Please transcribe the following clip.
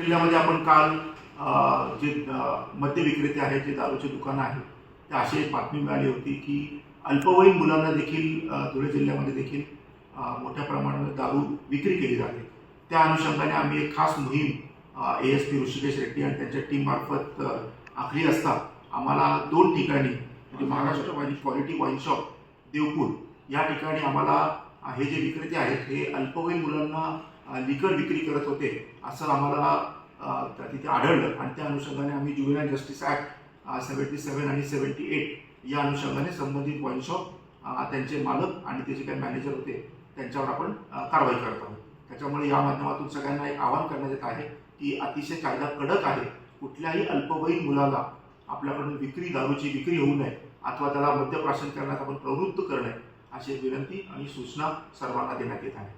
जिल्ह्यामध्ये आपण काल जे मद्य विक्रेते आहेत जे दारूचे दुकानं आहेत ते अशी एक बातमी मिळाली होती की अल्पवयीन मुलांना देखील धुळे जिल्ह्यामध्ये देखील मोठ्या प्रमाणात दारू विक्री केली जाते. त्या अनुषंगाने आम्ही एक खास मोहीम A S P Rishikesh Reddy आणि त्यांच्या टीममार्फत आखली असता आम्हाला दोन ठिकाणी म्हणजे Maharashtra wine quality wine shop Deopur या ठिकाणी आम्हाला हे जे विक्रेते आहेत हे अल्पवयीन मुलांना लिकर विक्री करत होते असं आम्हाला त्या- तिथे आढळलं. आणि त्या अनुषंगाने आम्ही juvenile justice act seventy seven आणि सेवन्टी एट या अनुषंगाने संबंधित वाईन शॉप त्यांचे मालक आणि ते जे काही मॅनेजर होते त्यांच्यावर आपण कारवाई करत आहोत. त्याच्यामुळे या माध्यमातून सगळ्यांना एक आवाहन करण्यात येत आहे की अतिशय कायदा कडक आहे. कुठल्याही अल्पवयीन मुलाला आपल्याकडून विक्री दारूची विक्री होऊ नये अथवा त्याला मद्यप्राशन करण्यास आपण प्रवृत्त करणे अशी विनंती आणि सूचना सर्वांना देण्यात येत आहे.